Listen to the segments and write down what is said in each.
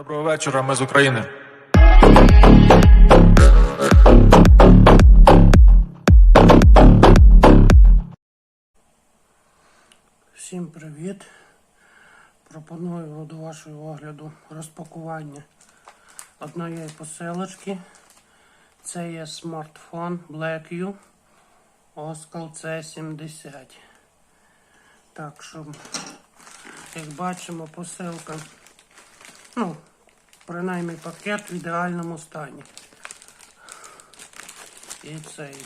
Доброго вечора, ми з України. Всім привіт! Пропоную до вашого огляду розпакування одної посилочки. Це є смартфон BlackView Oscal C70. Так що, як бачимо, посилка, ну, принаймні пакет в ідеальному стані. І цей.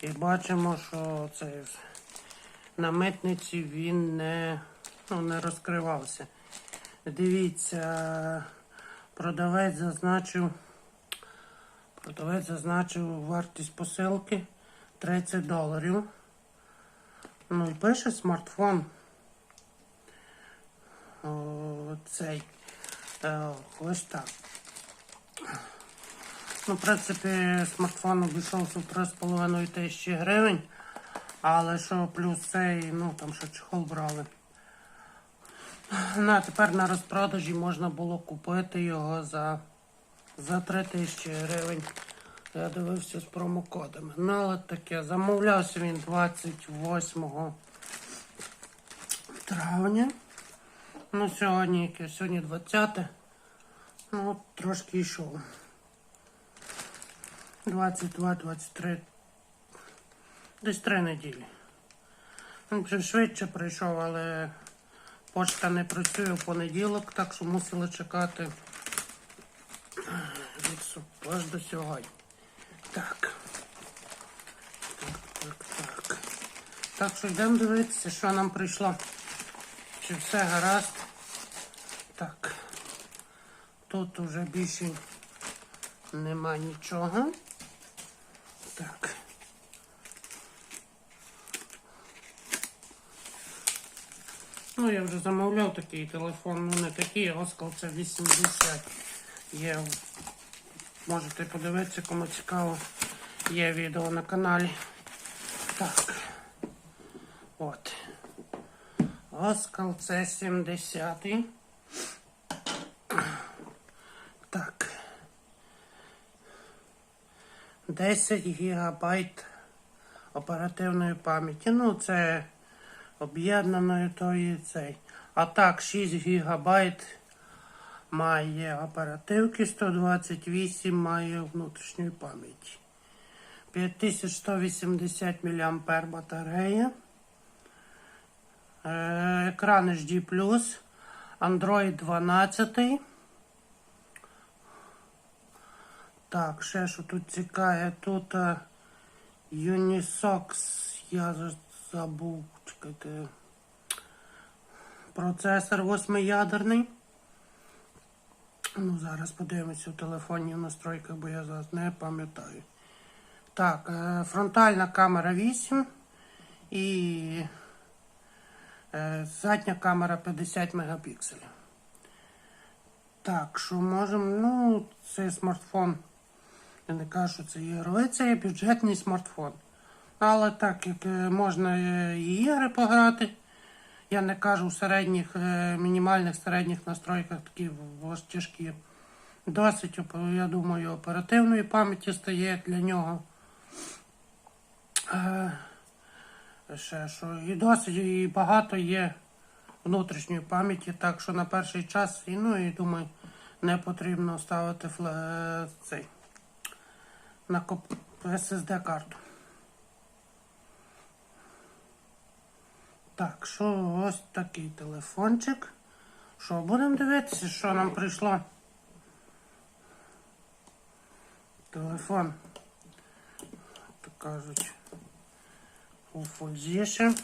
І бачимо, що цей на митниці він не, ну, не розкривався. Дивіться, продавець зазначив, продавець зазначив вартість посилки 30 доларів. Ну і пише смартфон. О, цей. Ось так. Ну, в принципі, смартфон обійшовся в 3,5 тисячі гривень. Але що плюс цей, ну там ще чехол брали. Ну, а тепер на розпродажі можна було купити його за, за 3 тисячі гривень. Я дивився з промокодами. Ну, але таке, замовлявся він 28 травня. Ну, сьогодні яке? Сьогодні 20. Ну, от трошки йшов. 22-23 Десь три неділі. Він вже швидше прийшов, але почта не працює в понеділок, так що мусили чекати аж до сьогодні. Так. Так, так, так. Так що йдемо дивитися, що нам прийшло. Чи все гаразд. Тут вже більше нема нічого. Так. Ну, я вже замовляв такий телефон, ну не такий, Оскал це 80. Є. Можете подивитися, кому цікаво. Є відео на каналі. Так. От. Оскал це 70. Так. 10 гігабайт оперативної пам'яті. Ну, це об'єднаної тої цей. А так, 6 гігабайт має оперативки, 128 має внутрішньої пам'яті. 5180 мА батарея. Е, Екран HD+, Android 12. Так, ще що тут цікаве, тут е, Unisox, я забув, чекайте. Процесор восьмиядерний. Ну, зараз подивимося в телефоні в настройках, бо я зараз не пам'ятаю. Так, е, фронтальна камера 8 і е, задня камера 50 мегапікселів. Так, що можемо, ну, цей смартфон. Я не кажу, що це ігровий, це є бюджетний смартфон. Але так як е, можна е, і ігри пограти, я не кажу в середніх, е, мінімальних середніх настройках такі тяжкі. Досить, я думаю, оперативної пам'яті стає для нього. Ще що. І досить і багато є внутрішньої пам'яті, так що на перший час, і, ну і думаю, не потрібно ставити фле... цей на. SSD карту. Так, що ось такий телефончик. Що, будемо дивитися, що нам прийшло. Телефон, так кажуть, у фользіші.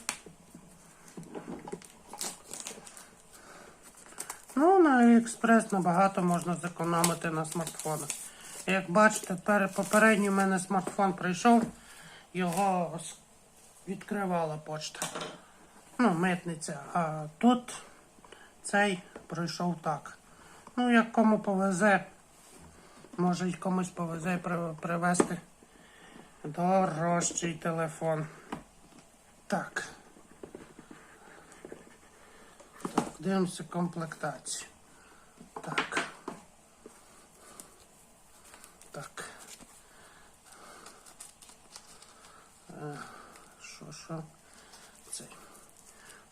Ну, на AliExpress набагато можна зекономити на смартфонах. Як бачите, пере- попередній у мене смартфон прийшов, його відкривала почта. Ну, митниця. А тут цей пройшов так. Ну, як кому повезе, може й комусь повезе привезти дорожчий телефон. Так. Так, дивимося комплектацію. Так. Так. Е, що, що? Це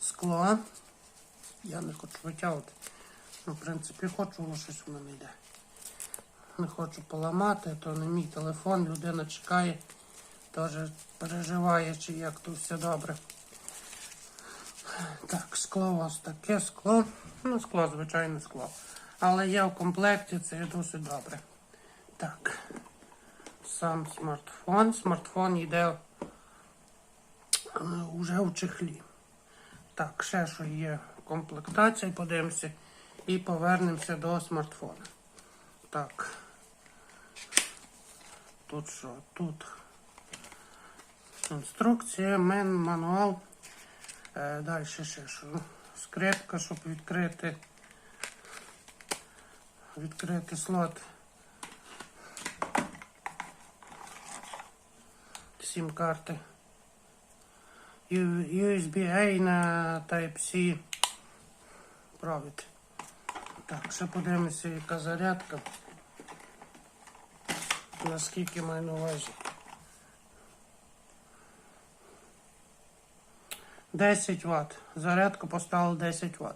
скло. Я не хочу витягувати. Ну, в принципі, хочу, але щось в мене йде. Не хочу поламати, то не мій телефон, людина чекає, теж переживає, чи як тут все добре. Так, скло у ось таке скло. Ну, скло, звичайне скло. Але є в комплекті, це досить добре. Так. Сам смартфон. Смартфон йде е, уже в чехлі. Так, ще що є комплектація, подивимося і повернемося до смартфона. Так. Тут що? Тут інструкція, мен, мануал. Е, далі ще що? Скрепка, щоб відкрити. Відкрити слот. Сім карти. USB-A на Type-C провід. Так, ще подивимося, яка зарядка. Наскільки маю на увазі. 10 Вт. Зарядку поставили 10 Вт.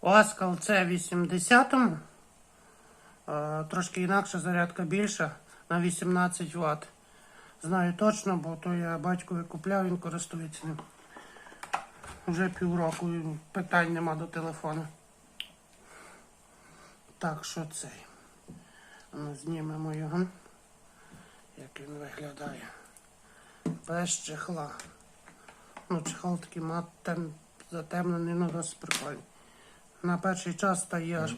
У Аскал це 80 е, трошки інакша зарядка більша на 18 Вт. Знаю точно, бо то я батькові купляв, він користується ним. Вже півроку питань нема до телефону. Так, що цей? Ну, знімемо його. Як він виглядає. Без чехла. Ну, чехол такий мат тем, затемнений, ну досить прикольний. На перший час стає аж.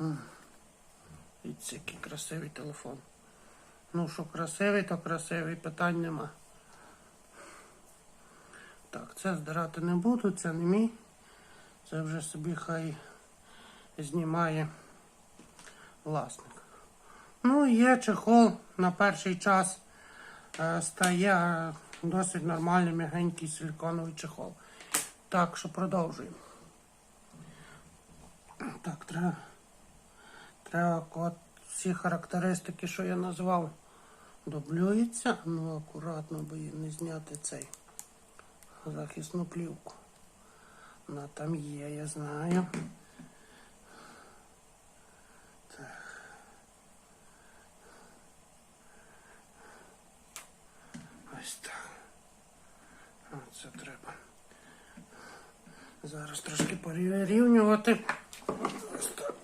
М. Дивіться, який красивий телефон. Ну, що красивий, то красивий, питань нема. Так, це здирати не буду, це не мій. Це вже собі хай знімає власник. Ну, є чехол на перший час е, стає досить нормальний м'ягенький силіконовий чехол. Так, що продовжуємо. Так, треба, треба от всі характеристики, що я назвав, дублюється. Ну, акуратно, бо не зняти цей захисну плівку. Вона там є, я знаю. Так. Ось так. Оце треба. Зараз трошки порівнювати. Ось так.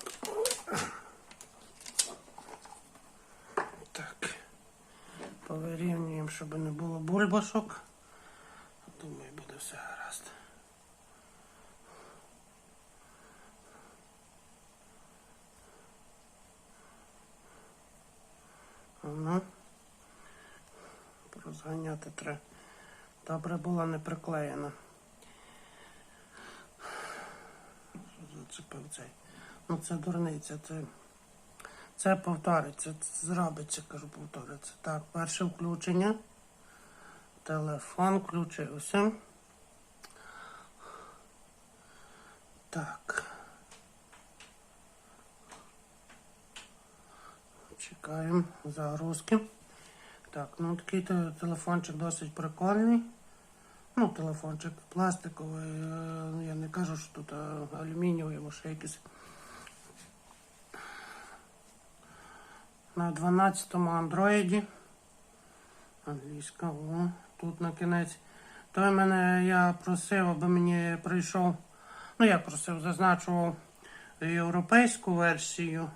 Так. Повирівнюємо, щоб не було бульбашок. Думаю, буде все гаразд. Ну, розганяти треба. Добре була не приклеєна. Зацепив цей? Ну це дурниця, це, це повториться, це зробиться, кажу, повториться. Так, перше включення. Телефон включився. Так. Чекаємо загрузки. Так, ну такий те- телефончик досить прикольний. Ну, телефончик пластиковий. е, Я не кажу, що тут е, алюмінієвий, або якийсь. На 12-му андроїді. Англійська, о, тут на кінець. Той мене я просив, аби мені прийшов. Ну, я просив, зазначував європейську версію.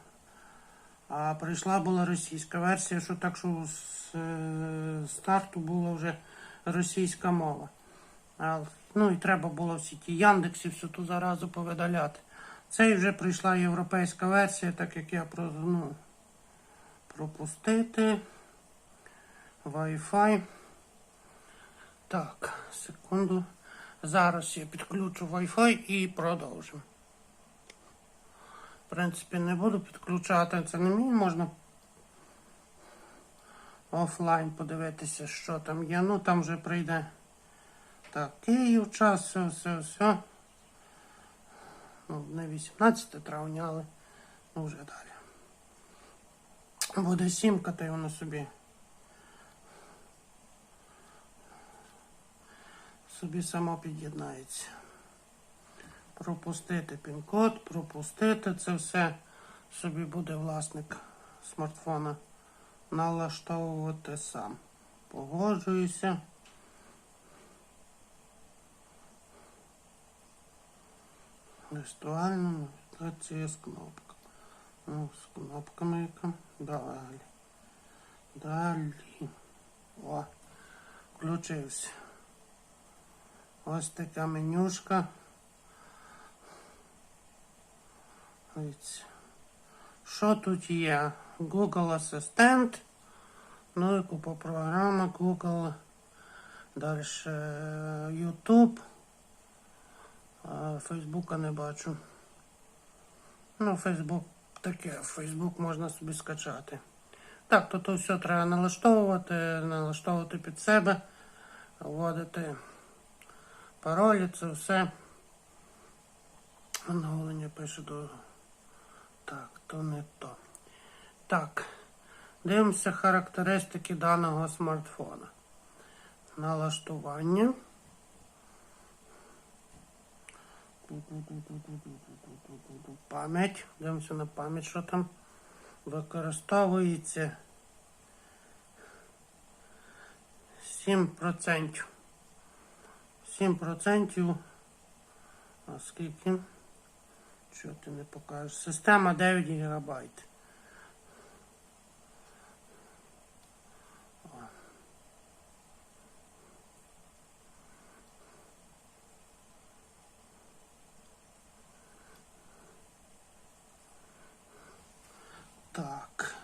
А прийшла була російська версія, що так, що з е, старту була вже російська мова. А, ну і треба було всі ті Яндекси, всю ту заразу повидаляти. Це вже прийшла європейська версія, так як я ну, пропустити. Wi-Fi. Так, секунду. Зараз я підключу Wi-Fi і продовжимо. В принципі, не буду підключати. Це не мій, можна офлайн подивитися, що там є. Ну, там вже прийде. Так, Київ, час, все, все, все. Ну, не 18 травня, але ну, вже далі. Буде сімка, та й воно собі. собі само під'єднається. Пропустити пін-код, пропустити це все собі буде власник смартфона налаштовувати сам. Погоджуюся. Віртуальна навігація з кнопками. Ну, з кнопками яка. Далі. Далі. О, включився. Ось така менюшка. Ось. Що тут є? Google Асистент. Ну і купа програми Google. Далі YouTube. А Фейсбука не бачу. Ну, Фейсбук таке, Фейсбук можна собі скачати. Так, то все треба налаштовувати, налаштовувати під себе, вводити паролі, це все. Оновлення пише до. Так, то не то. Так, дивимося характеристики даного смартфона. Налаштування. Пам'ять. Дивимося на пам'ять, що там використовується 7%. 7%. А скільки? Що ти не покажеш? Система 9 ГБ. Так.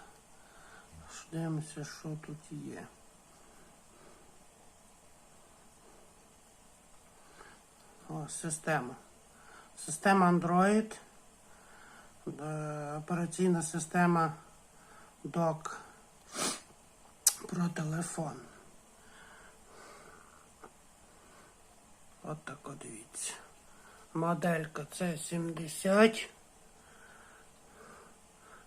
Дивимося, що тут є. О, система. Система Android. Е, Операційна система DOC про телефон. От так от дивіться. Моделька C70.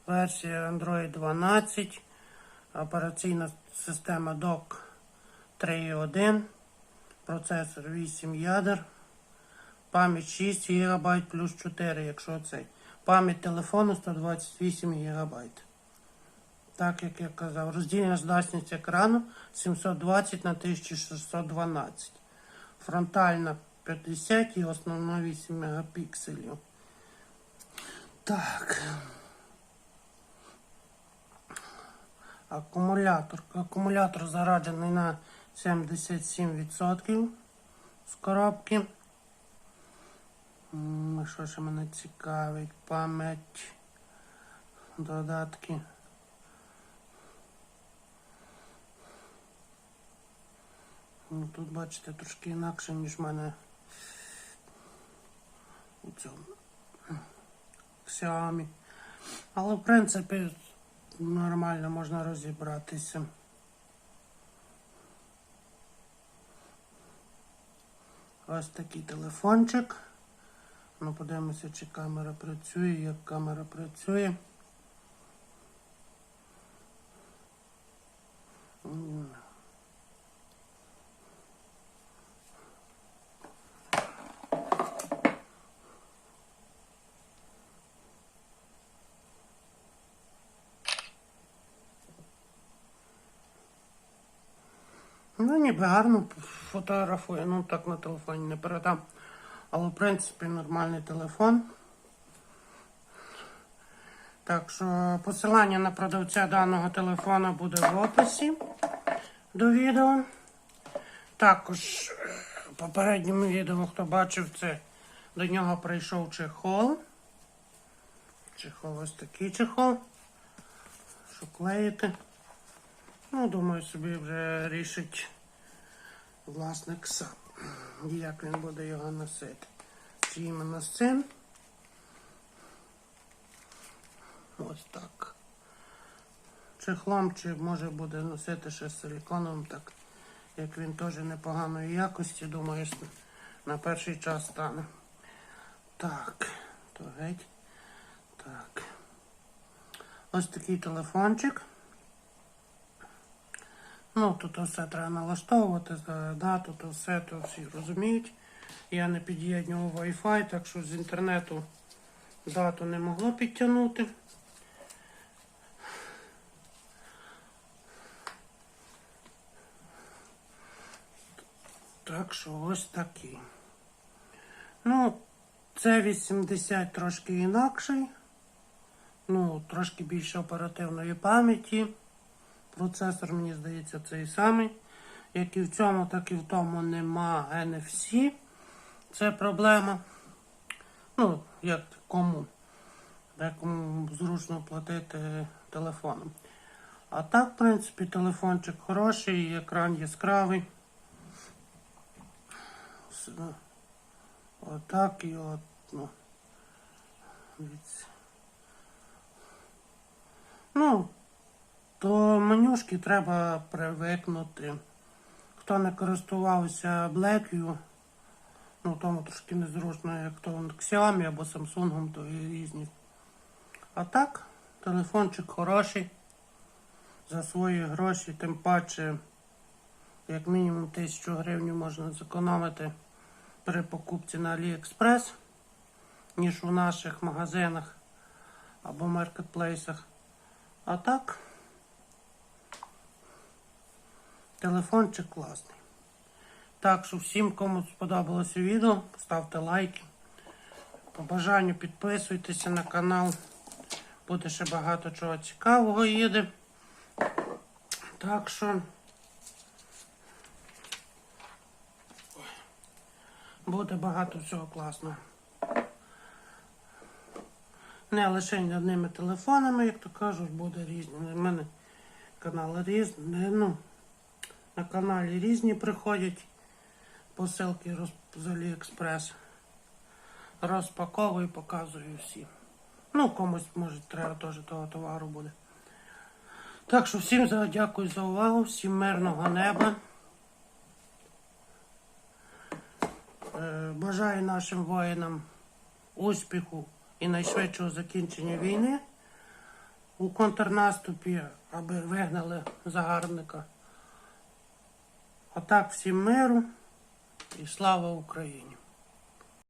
Версія Android 12. Операційна система DOC 3.1. Процесор 8 ядер. Пам'ять 6 ГБ плюс 4, якщо цей. Пам'ять телефону 128 ГБ. Так як я казав, роздільна здатність екрану 720 на 1612. Фронтальна 50 і основна 8 мегапікселів. Так. Акумулятор. Акумулятор зараджений на 77% з коробки. Що ще мене цікавить? Пам'ять. Додатки. Ну, тут, бачите, трошки інакше, ніж в мене у цьому Xiaomi. Але, в принципі, нормально можна розібратися. Ось такий телефончик. Ну, подивимося, чи камера працює, як камера працює. Ну, ніби гарно фотографує, ну так на телефоні не передам. Але в принципі нормальний телефон. Так що посилання на продавця даного телефона буде в описі до відео. Також в попередньому відео, хто бачив це, до нього прийшов чехол. Чехол ось такий чехол. Що клеїти. Ну, думаю, собі вже рішить власник сам, як він буде його носити. Чи іменно з цим. Ось так. Чехлом, чи може буде носити ще з силіконовим, так як він теж непоганої якості, думаю, на перший час стане. Так, то геть. Так. Ось такий телефончик. Ну, тут все треба налаштовувати, за дату, то все, то всі розуміють. Я не під'єднював Wi-Fi, так що з інтернету дату не могло підтягнути. Так що ось такий. Ну, це 80 трошки інакший. Ну, трошки більше оперативної пам'яті. Процесор, мені здається, цей самий. Як і в цьому, так і в тому нема NFC. Це проблема. Ну, як кому. Декому зручно платити телефоном. А так, в принципі, телефончик хороший, екран яскравий. Ну, Отак і от, ну. Ну, до менюшки треба привикнути. Хто не користувався Blackview, ну тому трошки незручно, як то Xiaomi або Samsung, то і різні. А так, телефончик хороший. За свої гроші, тим паче, як мінімум тисячу гривень можна зекономити при покупці на AliExpress, ніж у наших магазинах або маркетплейсах. А так, телефончик класний. Так що всім, кому сподобалося відео, ставте лайки. По бажанню підписуйтеся на канал. Буде ще багато чого цікавого їде. Так що буде багато всього класного. Не лише одними телефонами, як то кажуть, буде різні. У мене канали різні. Ну, на каналі різні приходять посилки з Аліекспрес. Розпаковую, показую всі. Ну, комусь, може, треба теж того товару буде. Так що всім дякую за увагу, всім мирного неба. Е, Бажаю нашим воїнам успіху і найшвидшого закінчення війни у контрнаступі, аби вигнали загарбника. А так всім миру і слава Україні!